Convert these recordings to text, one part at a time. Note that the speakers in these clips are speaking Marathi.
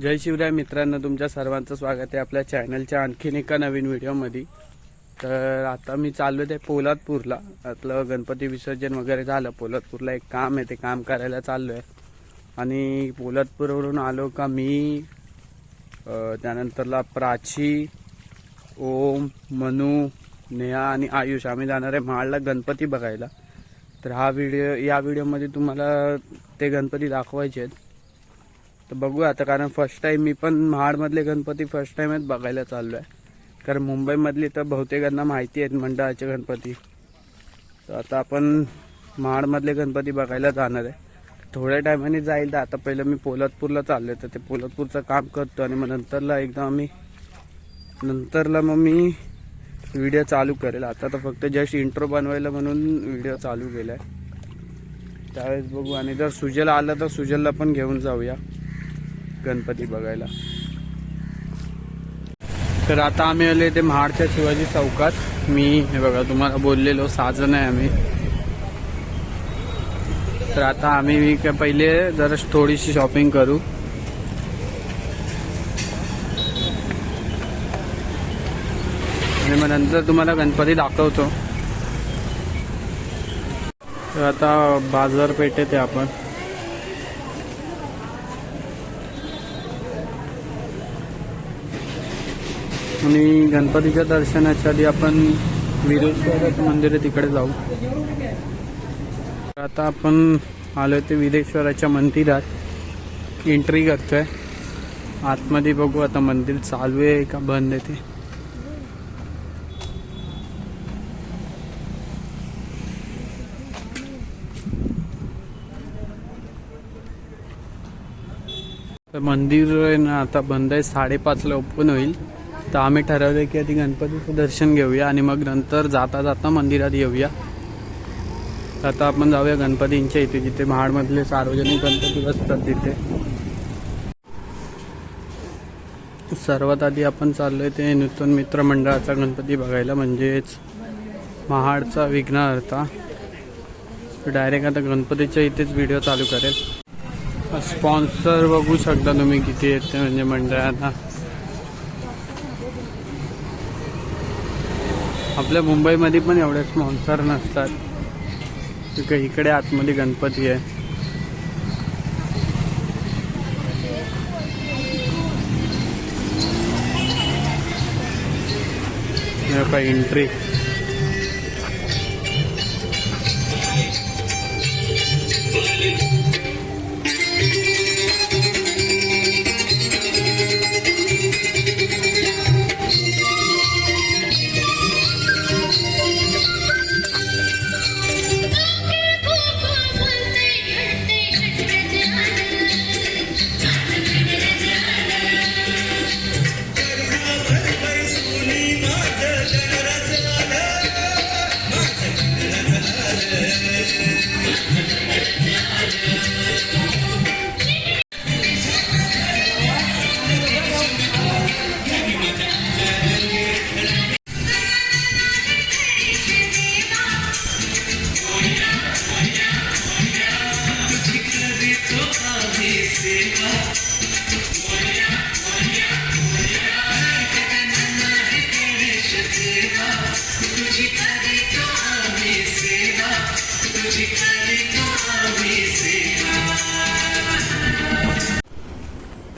जय शिवराय मित्रांनो तुमच्या सर्वांचं स्वागत आहे आपल्या चॅनलच्या आणखीन एका नवीन व्हिडिओमध्ये तर आता मी चाललो ते पोलादपूरला. आपलं गणपती विसर्जन वगैरे झालं. पोलादपूरला एक काम आहे ते काम करायला चाललो आहे आणि पोलादपूरवरून आलो का मी त्यानंतरला प्राची ओम मनू नेहा आणि आयुष. आम्ही जाणार आहे महाडला गणपती बघायला. तर हा व्हिडिओ या व्हिडिओमध्ये तुम्हाला ते गणपती दाखवायचे आहेत. तर बघूया आता कारण फर्स्ट टाइम मी पण महाडमधले गणपती फर्स्ट टाइमच बघायला चाललो आहे कारण मुंबईमधली तर बहुतेकांना माहिती आहेत मंडळाचे गणपती. तर आता आपण महाडमधले गणपती बघायला जाणार आहे. थोड्या टायमाने जाईल तर आता पहिलं मी पोलादपूरला चाललो तर ते पोलादपूरचं काम करतो आणि मग नंतरला एकदा आम्ही नंतरला मग मी व्हिडिओ चालू करेल. आता तर फक्त जस्ट इंट्रो बनवायला म्हणून व्हिडिओ चालू केला आहे त्यावेळेस बघू. आणि जर सुजल आलं तर सुजलला पण घेऊन जाऊया. गणपती बघायला. तर आता आम्ही आले ते महाडच्या शिवाजी चौकात. मी हे बघा तुम्हाला बोललेलो साजन आहे आम्ही. तर आता आम्ही मी पहिले जरा थोडीशी शॉपिंग करू. आणि मग नंतर तुम्हाला गणपती दाखवतो. तर आता बाजारपेठेत आहे आपण. आणि गणपतीच्या दर्शनाच्या आधी आपण विरेश्वराचं मंदिर आहे तिकडे जाऊ. तर आता आपण आलो ते विरेश्वराच्या मंदिरात. एंट्री करतोय. आतमध्ये बघू आता मंदिर चालू आहे का बंद आहे ते. तर मंदिर आहे ना आता बंद आहे. साडेपाचला ओपन होईल. तर आम्ही ठरवलं की आधी गणपतीचं दर्शन घेऊया आणि मग नंतर जाता जाता मंदिरात येऊया. आता आपण जाऊया गणपतींच्या इथे जिथे महाडमधले सार्वजनिक गणपती बसतात तिथे. सर्वात आधी आपण चाललोय ते नूतन मित्र मंडळाचा गणपती बघायला म्हणजेच महाडचा विघ्नहर्ता. डायरेक्ट आता गणपतीच्या इथेच व्हिडिओ चालू करेल. स्पॉन्सर बघू शकता तुम्ही किती येते म्हणजे मंडळांना. आपल्या मुंबईमध्ये पण एवढे स्पॉन्सर नसतात. इकडे इकडे आतमध्ये गणपती आहे. एंट्री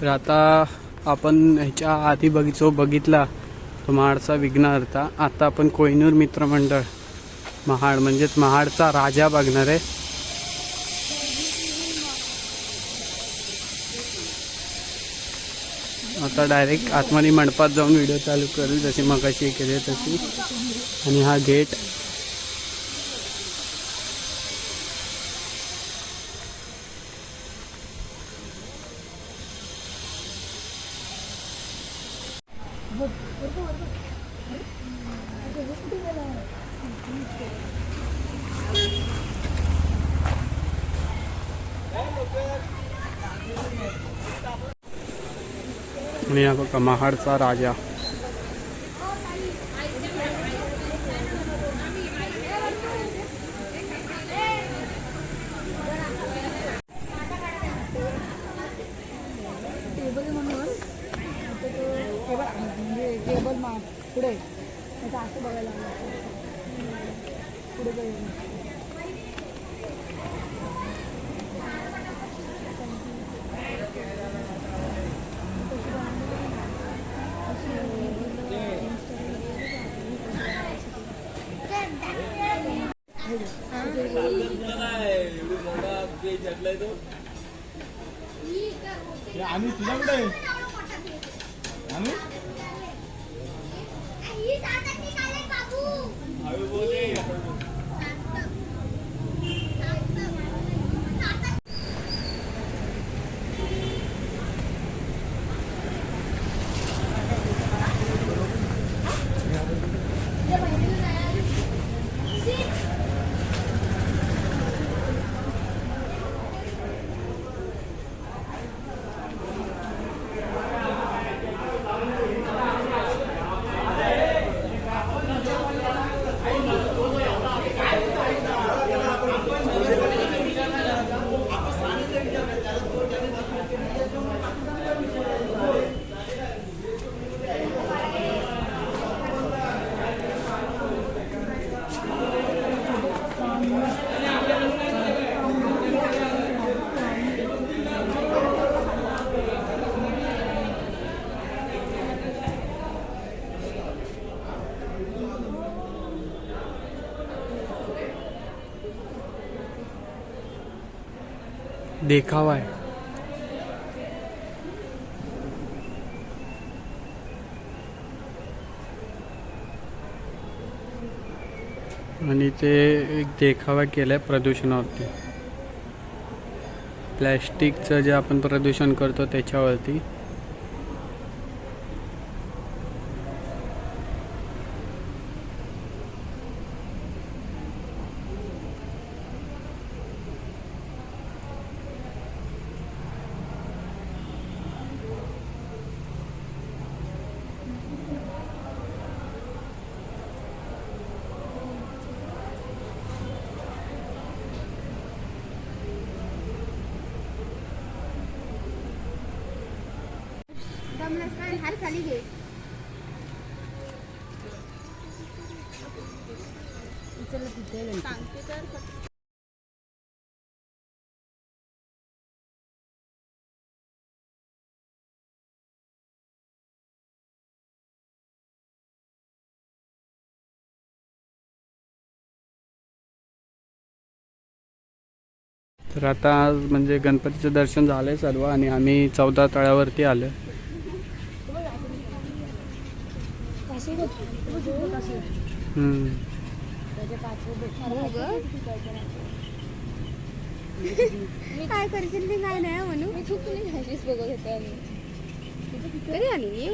तर आता आपण ह्याच्या आधी बघितो बघितला तो महाडचा विघ्नहर्ता. आता आपण कोहिनूर मित्रमंडळ महाड म्हणजेच महाडचा राजा बघणार आहे. आता डायरेक्ट आतमध्ये मंडपात जाऊन व्हिडिओ चालू करू जशी मगाशी केली तशी. आणि हा गेट आणि हा बघा महाडचा राजा. असं बघायला पुढे जाऊया आणि तुझ्या कुठे आणि देखावा आहे. आणि ते एक देखावा केलाय प्रदूषणावरती. प्लॅस्टिकचं जे आपण प्रदूषण करतो त्याच्यावरती. खाली घे सांगते तर तर आता आज म्हणजे गणपतीचं दर्शन झालंय सर्व आणि आम्ही चौदा तळ्यावरती आलो काय करशील ते काय नाही म्हणू? मी चूक नाही घायचीच बघत होते आम्ही कधी आली मी